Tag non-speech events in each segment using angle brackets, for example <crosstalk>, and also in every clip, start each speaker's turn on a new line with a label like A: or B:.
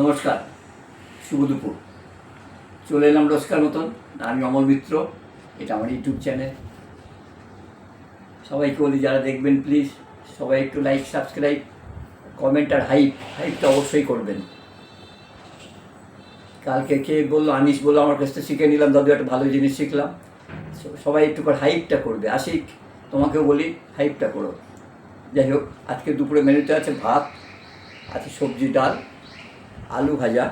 A: নমস্কার, শুভ দুপুর। চলে এলাম রোজকার মতন। আমি অমল মিত্র, এটা আমার ইউটিউব চ্যানেল। সবাইকে বলি, যারা দেখবেন প্লিজ সবাই একটু লাইক সাবস্ক্রাইব কমেন্ট আর হাইপ হাইপটা অবশ্যই করবেন। কালকে কে বলল, আনিস বলল, আমার কাছ থেকে শিখে নিলাম, দাদু একটা ভালো জিনিস শিখলাম। সবাই একটু করে হাইপটা করবে। আশিক, তোমাকেও বলি হাইপটা করো। যাই হোক, আজকে দুপুরে মেনুতে আছে ভাত, আছে সবজি, ডাল। আলু ভাজা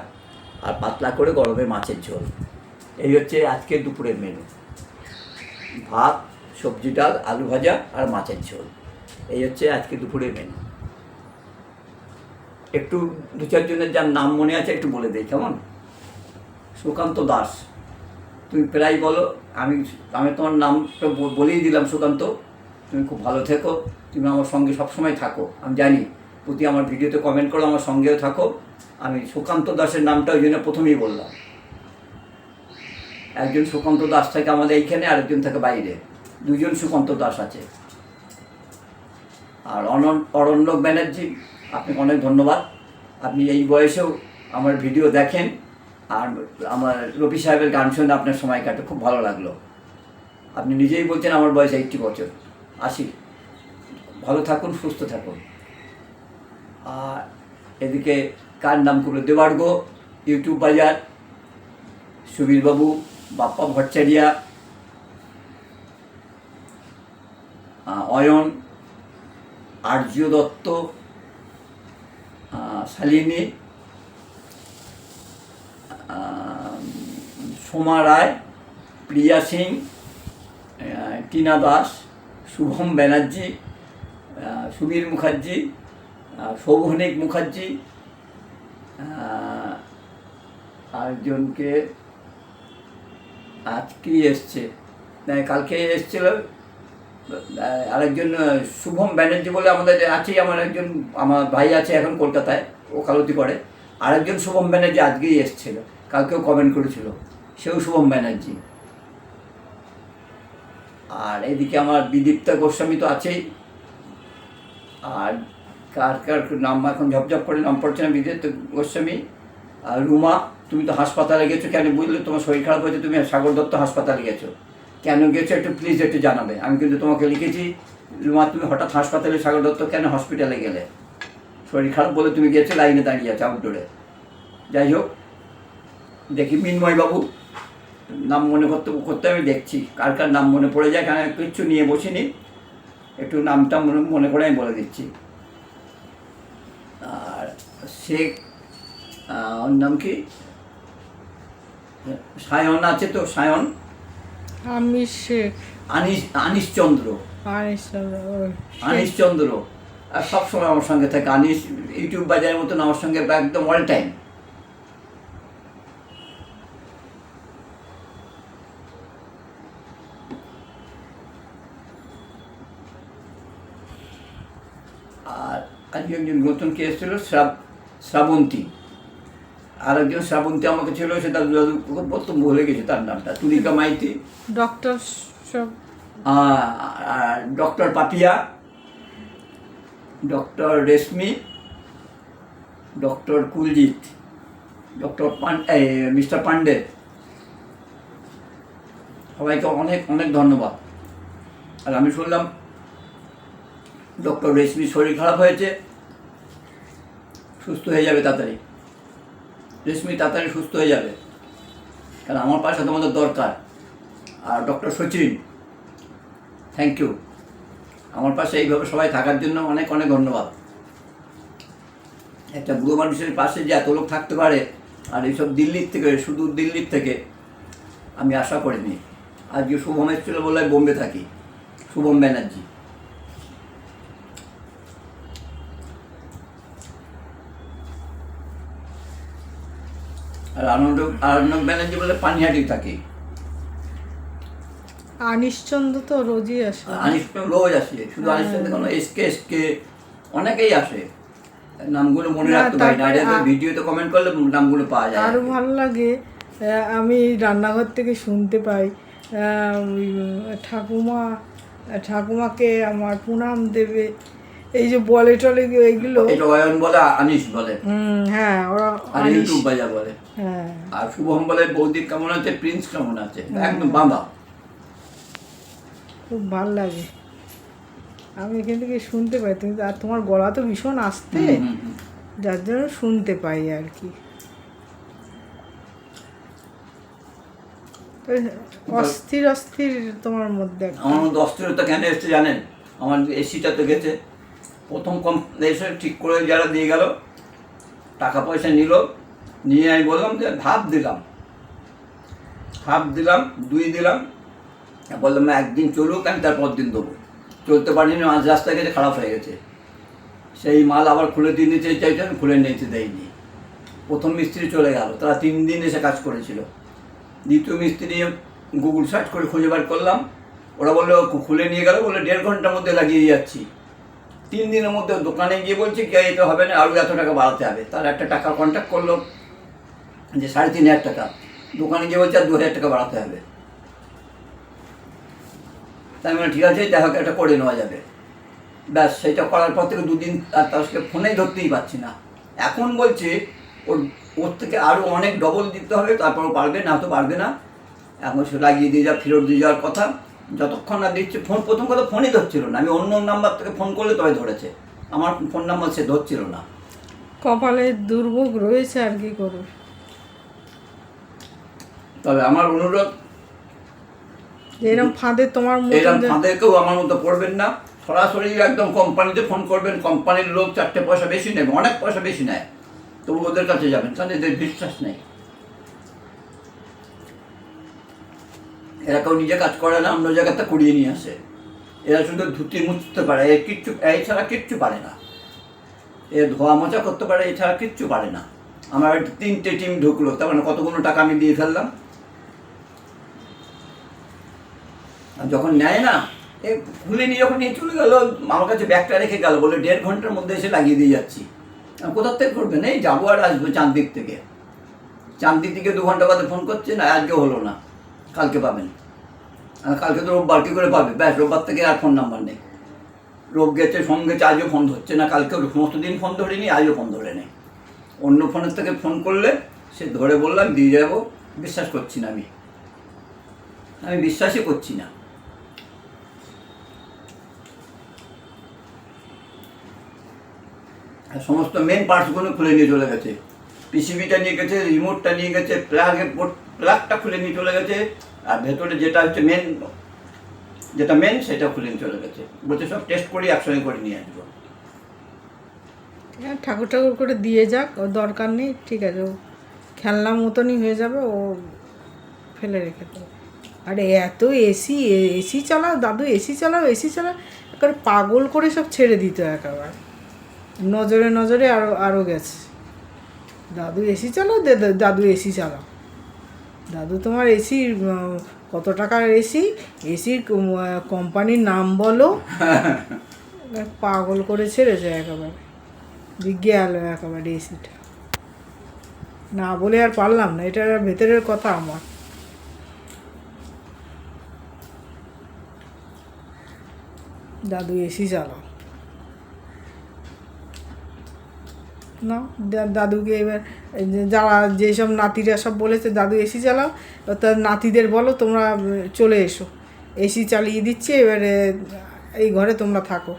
A: আর পাতলা করে গরমে মাছের ঝোল। এই হচ্ছে আজকে দুপুরের মেনু ভাত, সবজি ডাল, আলু ভাজা আর মাছের ঝোল। এই হচ্ছে আজকে দুপুরের মেনু একটু দু চারজনের যার নাম মনে আছে একটু বলে দিই, কেমন? সুকান্ত দাস। তুমি প্রায় বলো, আমি আমি তোমার নামটা বলেই দিলাম সুকান্ত। তুমি খুব ভালো থেকো। তুমি আমার সঙ্গে সবসময় থাকো। আমি জানি প্রতি আমার ভিডিওতে কমেন্ট করো, আমার সঙ্গেও থাকো। আমি সুকান্ত দাসের নামটা ওই জন্য প্রথমেই বললাম। একজন সুকান্ত দাস থাকে আমাদের এইখানে, আরেকজন থাকে বাইরে। দুজন সুকান্ত দাস আছে। আর অনন অরণ্যক ব্যানার্জি, আপনাকে অনেক ধন্যবাদ। আপনি এই বয়সেও আমার ভিডিও দেখেন, আর আমার রবি সাহেবের গান শুনে আপনার সময় কাটে, খুব ভালো লাগল। আপনি নিজেই বলছেন আমার বয়স এইটটি বছর। আশি ভালো থাকুন, সুস্থ থাকুন। আর এদিকে কার নাম করল? দেবার্গ, ইউটিউব বাজার, সুবীরবাবু, বাপ্পা ভট্টাচারিয়া অয়ন, আর্য দত্ত শালিনী সোমা রায়, প্রিয়া সিং টিনা দাস, শুভম ব্যানার্জি সুবীর মুখার্জি শোভনিক মুখার্জি আরেকজনকে আজকে এসছে। না, কালকে এসছিল আরেকজন শুভম ব্যানার্জি বলে আমাদের আছেই আমার একজন আমার ভাই আছে এখন কলকাতায় ওকালতি করে আরেকজন শুভম ব্যানার্জি আজকেই এসছিল কালকেও কমেন্ট করেছিল সেও শুভম ব্যানার্জি। আর এদিকে আমার বিদীপ্তা গোস্বামী তো আছেই। আর কার কার নাম এখন ঝপঝপ করে নাম পড়ছে না বিদীপ্তা গোস্বামী আর রুমা, তুমি তো হাসপাতালে গেছো কেন? বুঝলে তোমার শরীর খারাপ হয়েছে, তুমি সাগর দত্ত হাসপাতালে গেছো। কেন গেছো একটু প্লিজ একটু জানাবে। আমি কিন্তু তোমাকে লিখেছি, রুমা, তুমি হঠাৎ হাসপাতালে সাগর দত্ত কেন হসপিটালে গেলে? শরীর খারাপ বলে তুমি গেছো, লাইনে দাঁড়িয়ে আছে আউটডোরে যাই হোক, দেখি মিনময় বাবু নাম মনে করতে করতে আমি দেখছি, কার কার নাম মনে পড়ে যায় কেন কিচ্ছু নিয়ে বসিনি। একটু নামটা মনে মনে করে আমি বলে দিচ্ছি। শেখ ওর নাম কি? সায়ন আছে তো সায়ন?
B: আমি শেখ।
A: আনিস আনিস চন্দ্র।
B: আনিস চন্দ্র,
A: আনিস চন্দ্র। আর সবসময় আমার সঙ্গে থাকে। আনিস ইউটিউব বাজারের মতন আমার সঙ্গে একদম অল টাইম আর আজকে একজন নতুন কে এসেছিল? শ্রাব শ্রাবন্তী। আর একজন শ্রাবন্তী আমাকে ছিল সেটা প্রথম ভুলে গেছে তার নামটা Tulika Maiti.
B: Doctor
A: doctor Papiya doctor Reshmi doctor Kuljit doctor mister Pandey. সবাইকে অনেক অনেক ধন্যবাদ। আর আমি শুনলাম ডক্টর রেশমির শরীর খারাপ হয়েছে। সুস্থ হয়ে যাবে তাড়াতাড়ি। রেশমি তাড়াতাড়ি সুস্থ হয়ে যাবে। কারণ আমার পাশে তোমাদের দরকার। আর ডক্টর সচিন থ্যাংক ইউ আমার পাশে এইভাবে সবাই থাকার জন্য অনেক অনেক ধন্যবাদ। একটা বুড়ো মানুষের পাশে যে এত লোক থাকতে পারে, আর এইসব দিল্লির থেকে সুদূর দিল্লির থেকে, আমি আশা করিনি। আজকে শুভম এসেছিল বলে বোম্বে থাকি। শুভম ব্যানার্জি। আর আনন্দ আনন্দ ব্যানার্জি বলে পানিহাটি থাকি।
B: আনিশচন্দ্র তো রোজই আসে।
A: তো রোজ আসে শুধু আনিস চন্দ্র কোনো এসকে এসকে অনেকেই আসে। নামগুলো মনে রাখতে পারি না। ভিডিওতে কমেন্ট করলে নামগুলো পাওয়া যায়।
B: আরও ভালো লাগে আমি রান্নাঘর থেকে শুনতে পাই ঠাকুমা ঠাকুমাকে আমার প্রণাম দেবে। এই যে বলে টলে এইগুলো
A: এটা অয়ন বলে আনিস বলে।
B: হুম হ্যাঁ ওরা
A: আর ইউটিউব বাজা বলে।
B: হ্যাঁ।
A: আর শুভম বলে বৌদি কেমন আছে? প্রিন্স কেমন আছে? একদম বাঁধা।
B: খুব ভালো লাগে। আমি এখান থেকে শুনতে পাই। তুমি আর তোমার গলা তো ভীষণ আসতে। যার জন্য শুনতে পাই আর কি। অস্থির অস্থির তোমার মধ্যে।
A: আমার মধ্যে অস্থিরতা কেন এসছে জানেন? আমার এসিটা তো গেছে। প্রথম কম এসে ঠিক করে যারা দিয়ে গেল, টাকা পয়সা নিল, নিয়ে আমি বললাম যে হাফ দিলাম। হাফ দিলাম, দুই দিলাম। বললাম একদিন চলুক, আমি তারপর দিন দেবো। চলতে পারিনি, মাঝ রাস্তা গেছে, খারাপ হয়ে গেছে। সেই মাল আবার খুলে দিয়ে নিতে চাইছে, আমি খুলে নিতে দেয়নি প্রথম মিস্ত্রি চলে গেল, তারা তিন দিন এসে কাজ করেছিল। দ্বিতীয় মিস্ত্রি গুগল সার্চ করে খুঁজে বার করলাম। ওরা বলল, খুলে নিয়ে গেল। বলে দেড় ঘণ্টার মধ্যে লাগিয়ে যাচ্ছি। তিন দিনের মধ্যে দোকানে গিয়ে বলছি, কে এটা হবে না? আরও এত টাকা বাড়াতে হবে। তার একটা টাকা কন্ট্যাক্ট করল, যে সাড়ে তিন হাজার টাকা। দোকানে গিয়ে বলছে, আর দু হাজার টাকা বাড়াতে হবে। তাই মানে ঠিক আছে হোক এটা করে নেওয়া যাবে। ব্যাস, সেটা করার পর থেকে দুদিন আর তার সাথে ফোনেই ধরতেই পারছি না। এখন বলছে, ওর ওর থেকে আরও অনেক ডবল দিতে হবে, তারপর পারবে, না তো পারবে না। এখন সে লাগিয়ে দিয়ে যা ফেরত দিয়ে যাওয়ার কথা। যতক্ষণ না দিচ্ছে ফোন প্রথম কথা ফোনই ধরছিল না। আমি অন্য নাম্বার থেকে ফোন করলে তবে ধরেছে। আমার ফোন নাম্বার সে ধরছিল না।
B: কপালে দুর্ভোগ রয়েছে আর কি করবে?
A: তবে আমার অনুরোধ
B: এরকম ফাঁদে তোমার
A: এরকম আমার মতো পড়বেন না। সরাসরি একদম কোম্পানিতে ফোন করবেন কোম্পানির লোক চারটে পয়সা বেশি নেবে অনেক পয়সা বেশি নেয়। তবু ওদের কাছে যাবেন কারণ এদের বিশ্বাস নেই। এরা কেউ নিজে কাজ করে না, অন্য জায়গাতে কুড়িয়ে নিয়ে আসে। এরা শুধু ধুতি মুছতে পারে, এ কিচ্ছু এছাড়া কিচ্ছু পারে না। এ ধোয়া মোছা করতে পারে এছাড়া কিচ্ছু পারে না। আমার তিনটে টিম ঢুকলো, তার মানে কতগুলো টাকা আমি দিয়ে ফেললাম। আর যখন নেয় না, এ খুলে নিয়ে যখন নিয়ে চলে গেলো, আমার কাছে ব্যাগটা রেখে গেল, বলে দেড় ঘণ্টার মধ্যে এসে লাগিয়ে দিয়ে যাচ্ছি। কোথার থেকে করবেন এই যাব আর আসব চাঁদদিক থেকে। চাঁদদিক থেকে দু ঘণ্টা বাদে ফোন করছে, না, আজকে হলো না। কালকে পাবেন। আর কালকে তো রোববার, কী করে পাবে? ব্যাস, রোববার থেকে আর ফোন নাম্বার নেই। রোগ গেছে ফোন গেছে আজও ফোন ধরছে না, কালকে সমস্ত দিন ফোন ধরিনি, আজও ফোন ধরে নেই। অন্য ফোনের থেকে ফোন করলে সে ধরে বললাম, দিয়ে যাব, বিশ্বাস করছি না আমি। আমি বিশ্বাসই করছি না। সমস্ত মেন পার্টসগুলো খুলে নিয়ে চলে গেছে। পিসিবিটা নিয়ে গেছে রিমোটটা নিয়ে গেছে প্লাগে প্লাগটা খুলে নিয়ে চলে গেছে আর ভেতরে যেটা হচ্ছে মেন যেটা মেন সেটা খুলে নিয়ে চলে গেছে। বলছে সব টেস্ট করি একসঙ্গে করে নিয়ে আসব।
B: হ্যাঁ, ঠাকুর ঠাকুর করে দিয়ে যাক ও দরকার নেই ঠিক আছে ও খেলনা মতনই হয়ে যাবে ও ফেলে রেখে দেবে। আরে এত এসি এসি চালাও দাদু এসি চালাও এসি চালাও একবার পাগল করে সব ছেড়ে দিত একেবারে। নজরে নজরে আরও আরও গেছে। দাদু এসি চালাও দাদু এসি চালাও। দাদু তোমার এসি কত টাকার এসি এসির কোম্পানির নাম বলো। <laughs> পাগল করে ছেড়েছে একেবারে। বিজ্ঞে আলো একেবারে এসিটা না বলে আর পারলাম না এটা ভেতরের কথা আমার। দাদু এসি চালাও। না দাদুকে এবার যারা যেসব নাতিরা সব বলেছে দাদু এসি চালাও তার নাতিদের বলো তোমরা চলে এসো। এসি চালিয়ে দিচ্ছে এবারে এই ঘরে তোমরা থাকো।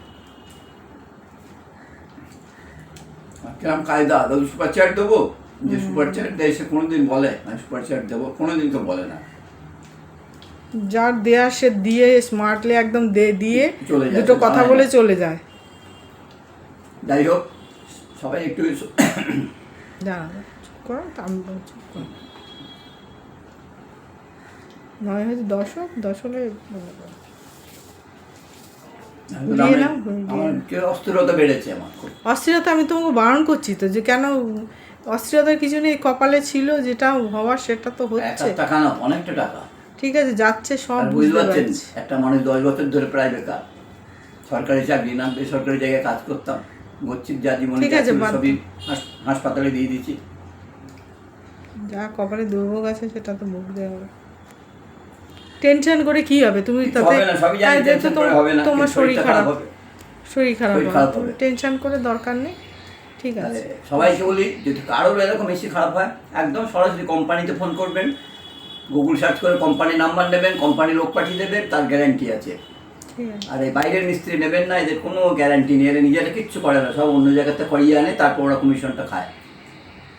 A: কিরম কায়দা দাদু সুপার চ্যাট দেবো? যে সুপার চ্যাট দেয় সে কোনোদিন বলে আমি সুপার চ্যাট দেবো কোনোদিন তো বলে না।
B: যার দেয়ার সে দিয়ে স্মার্টলি একদম দে- দিয়ে দুটো কথা বলে চলে যায়।
A: যাই হোক সবাই একটু।
B: নয় হচ্ছে দশ দশ হলে
A: অস্থিরতা
B: আমি তোমাকে বারণ করছি তো যে কেন অস্থিরতার কিছু নেই কপালে ছিল যেটা হওয়ার সেটা তো হচ্ছে।
A: টাকা না অনেকটা টাকা।
B: ঠিক আছে যাচ্ছে সব
A: বুঝতে পারছেন
B: পারছি।
A: একটা মানুষ দশ বছর ধরে প্রায় বেকার। সরকারি চাকরি না বেসরকারি জায়গায় কাজ করতাম। গচ্ছিত যা জীবনে
B: ঠিক আছে,
A: সবই হাসপাতালে দিয়ে দিয়েছি।
B: যা কপালে দুর্ভোগ আছে সেটা তো ভুগতে হবে। টেনশন করে কি হবে? তুমি তাতে তোমার- শরীর খারাপ।
A: হবে।
B: শরীর খারাপ হবে। টেনশন করে দরকার নেই। ঠিক আছে।
A: সবাইকে বলি যদি কারোর এরকম এসি খারাপ হয় একদম সরাসরি কোম্পানিতে ফোন করবেন। গুগল সার্চ করে কোম্পানির নাম্বার নেবেন কোম্পানি লোক পাঠিয়ে দেবেন তার গ্যারান্টি আছে। আর এই বাইরের মিস্ত্রি নেবেন না এদের কোনো গ্যারান্টি নেই এরা নিজেরা কিচ্ছু করে না সব অন্য জায়গাতে করিয়ে আনে তারপর ওরা কমিশনটা খায়।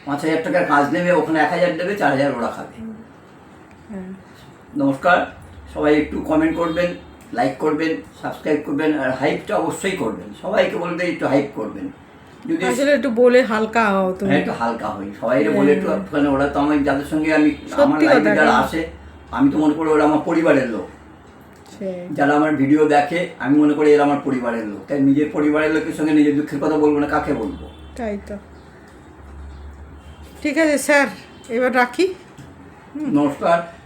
A: পাঁচ হাজার টাকার কাজ নেবে ওখানে এক হাজার দেবে চার হাজার ওরা খাবে। নমস্কার সবাই একটু কমেন্ট করবেন লাইক করবেন সাবস্ক্রাইব করবেন আর হাইপটা অবশ্যই করবেন। সবাইকে বলবে একটু হাইপ করবেন। যদি
B: আসলে একটু বলে হালকা হও তুমি।
A: হ্যাঁ, একটু হালকা হই। সবাই বলে একটু একটুখানি ওরা তো আমার যাদের সঙ্গে আমি আমার লাইফে যারা। আসে আমি তো মনে করি ওরা আমার পরিবারের লোক। যারা আমার ভিডিও দেখে আমি মনে করি এরা আমার পরিবারের লোক। তাই নিজের পরিবারের লোকের সঙ্গে নিজের দুঃখের কথা বলব না কাকে বলব?
B: তাই তো। ঠিক আছে স্যার এবার রাখি।
A: নমস্কার।